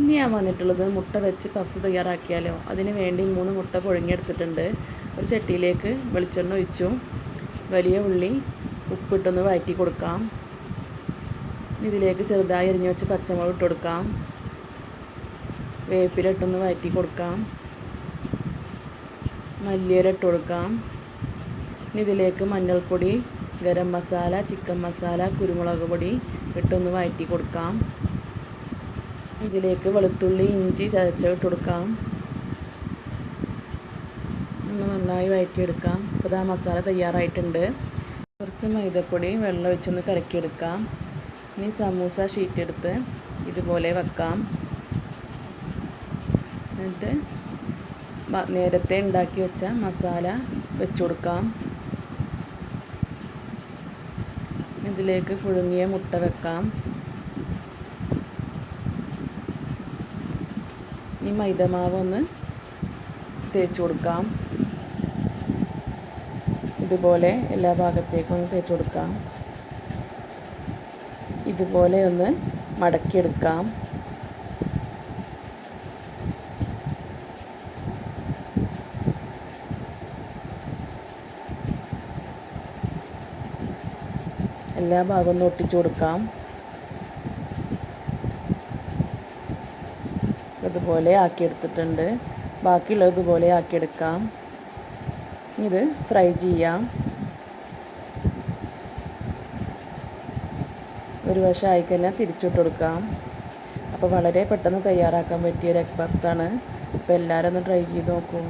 ഇനി ഞാൻ വന്നിട്ടുള്ളത്. മുട്ട വെച്ച് പഫ്സ് തയ്യാറാക്കിയാലോ? അതിന് വേണ്ടി മൂന്ന് മുട്ട പുഴുങ്ങിയെടുത്തിട്ടുണ്ട്. ഒരു ചട്ടിയിലേക്ക് വെളിച്ചെണ്ണ ഒഴിച്ചു. വലിയ ഉള്ളി ഉപ്പിട്ടൊന്ന് വഴറ്റി കൊടുക്കാം. ഇതിലേക്ക് ചെറുതായി അരിഞ്ഞു വെച്ച് പച്ചമുളക് ഇട്ട് കൊടുക്കാം. വേപ്പിലിട്ടൊന്ന് വഴറ്റി കൊടുക്കാം. മല്ലിയില ഇട്ട് കൊടുക്കാം. ഇനി ഇതിലേക്ക് മഞ്ഞൾപ്പൊടി ഗരം മസാല ചിക്കൻ മസാല കുരുമുളക് പൊടി ഇട്ടൊന്ന് വഴറ്റി കൊടുക്കാം. ഇതിലേക്ക് വെളുത്തുള്ളി ഇഞ്ചി ചതച്ചിട്ട് കൊടുക്കാം. ഒന്ന് നന്നായി വഴറ്റിയെടുക്കാം അപ്പോൾ ആ മസാല തയ്യാറായിട്ടുണ്ട്. കുറച്ച് മൈദപ്പൊടി വെള്ളം ഒഴിച്ചൊന്ന് കലക്കിയെടുക്കാം. ഇനി സമൂസ ഷീറ്റ് എടുത്ത് ഇതുപോലെ വെക്കാം. എന്നിട്ട് നേരത്തെ ഉണ്ടാക്കി വെച്ച മസാല വെച്ചുകൊടുക്കാം ഇതിലേക്ക് പുഴുങ്ങിയ മുട്ട വെക്കാം. ഇനി മൈദമാവ് ഒന്ന് തേച്ച് കൊടുക്കാം. ഇതുപോലെ എല്ലാ ഭാഗത്തേക്കും ഒന്ന് തേച്ച് കൊടുക്കാം. ഇതുപോലെ ഒന്ന് മടക്കിയെടുക്കാം. എല്ലാ ഭാഗവും ഒന്ന് ഒട്ടിച്ചു കൊടുക്കാം. ഇതുപോലെ ആക്കിയെടുത്തിട്ടുണ്ട്. ബാക്കിയുള്ളത് ഇതുപോലെ ആക്കിയെടുക്കാം. ഇത് ഫ്രൈ ചെയ്യാം. ഒരു വശം ആയിക്കഴിഞ്ഞാൽ തിരിച്ചിട്ട് കൊടുക്കാം. അപ്പോൾ വളരെ പെട്ടെന്ന് തയ്യാറാക്കാൻ പറ്റിയ ഒരു എഗ് പഫ്സാണ്. അപ്പോൾ എല്ലാവരും ഒന്ന് ട്രൈ ചെയ്ത് നോക്കൂ.